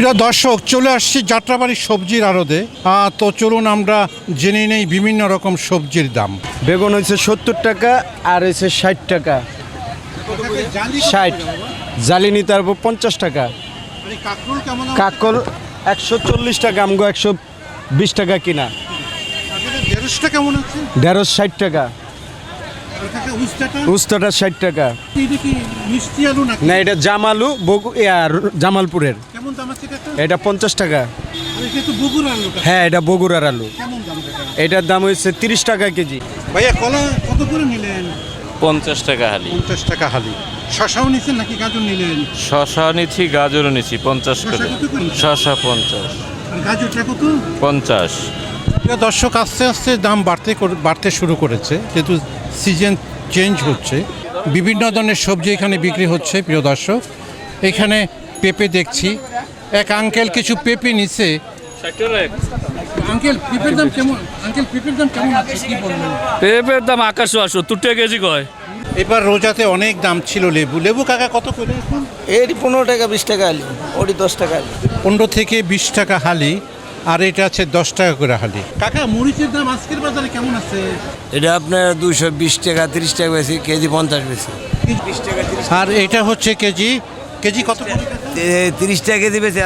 প্রিয় দর্শক চলে আসছি যাত্রাবাড়ির সবজির আড়তে। আহ, তো চলুন আমরা জেনে নেই বিভিন্ন রকম সবজির দাম। বেগুন হয়েছে সত্তর টাকা আর হয়েছে ষাট টাকা। ষাট। জালিনি তারপর পঞ্চাশ টাকা। কাকল একশো চল্লিশ টাকা আমগো একশো বিশ টাকা কিনা। ঢেঁড়সটা কেমন আছে? ঢেঁড়স ষাট টাকা। উস্তাটা ষাট টাকা। না এটা জামালু বগু আর জামালপুরের। এটা? পঞ্চাশ টাকা। এটা হ্যাঁ এটা বগুড়ার আলু। এটার দাম হয়েছে তিরিশ টাকা কেজি। ভাইয়া কলা কত করে নিলেন? পঞ্চাশ টাকা হালি। পঞ্চাশ টাকা হালি। শশাও নিছেন নাকি গাজর নিলেন? শশা নিচ্ছি গাজরও নিচ্ছি পঞ্চাশ করে। শশা পঞ্চাশ। গাজরটা কত? পঞ্চাশ। প্রিয় দর্শক আস্তে আস্তে দাম বাড়তে করে- বাড়তে শুরু করেছে যেহেতু সিজন চেঞ্জ হচ্ছে। বিভিন্ন ধরনের সবজি এখানে বিক্রি হচ্ছে প্রিয় দর্শক। এখানে পেঁপে দেখছি। এক আঙ্কেল কিছু পেঁপে নিছে। আঙ্কেল পেঁপের দাম কেমন? আঙ্কেল পেঁপের দাম কেমন আছে? কি বলবেন? পেঁপের দাম আকাশ সত্তর টাকা কেজি কয়? এবার রোজাতে অনেক দাম ছিল লেবু। লেবু কাকা কত করে এখন? এটি পনেরো টাকা বিশ টাকা আলি ওটি দশ টাকা আলি পনেরো থেকে বিশ টাকা হালি আর এটা আছে দশ টাকা করে হালি। কাকা মরিচের দাম আজকের বাজারে কেমন আছে? এটা আপনার দুশো বিশ টাকা তিরিশ টাকা বেশি কেজি পঞ্চাশ বেশি। আর এটা হচ্ছে কেজি কেজি কত? তিরিশ টাকা কেজি বেশি